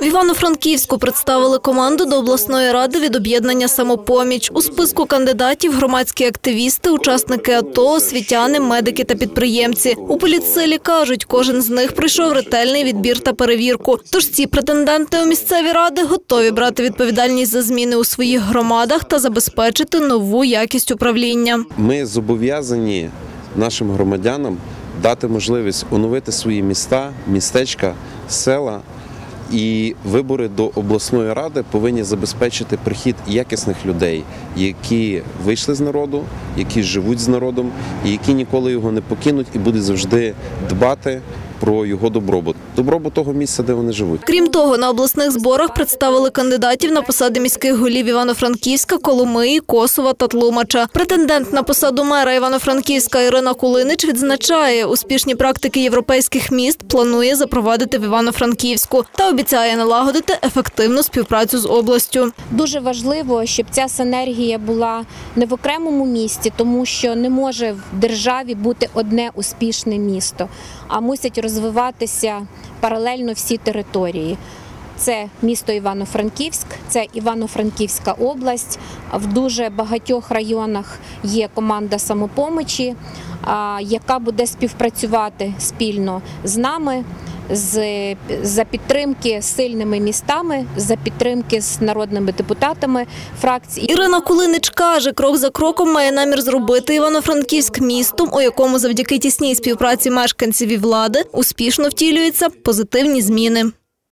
В Івано-Франківську представили команду до обласної ради від об'єднання «Самопоміч». У списку кандидатів громадські активісти, учасники АТО, освітяни, медики та підприємці. У політсилі кажуть, кожен з них пройшов ретельний відбір та перевірку. Тож ці претенденти у місцеві ради готові брати відповідальність за зміни у своїх громадах та забезпечити нову якість управління. Ми зобов'язані нашим громадянам дати можливість оновити свої міста, містечка, села. І вибори до обласної ради повинні забезпечити прихід якісних людей, які вийшли з народу, які живуть з народом, і які ніколи його не покинуть і будуть завжди дбати про його добробут. Добробут того місця, де вони живуть. Крім того, на обласних зборах представили кандидатів на посади міських голів Івано-Франківська, Коломиї, Косова та Тлумача. Претендент на посаду мера Івано-Франківська Ірина Кулинич відзначає, успішні практики європейських міст планує запровадити в Івано-Франківську та обіцяє налагодити ефективну співпрацю з областю. Дуже важливо, щоб ця синергія була не в окремому місті, тому що не може в державі бути одне успішне місто, а мусять розвиватися паралельно всі території. Це місто Івано-Франківськ, це Івано-Франківська область. В дуже багатьох районах є команда самопомочі, яка буде співпрацювати спільно з нами. За підтримки з сильними містами, за підтримки з народними депутатами фракцій. Ірина Кулинич каже, крок за кроком має намір зробити Івано-Франківськ містом, у якому завдяки тісній співпраці мешканців і влади успішно втілюються позитивні зміни.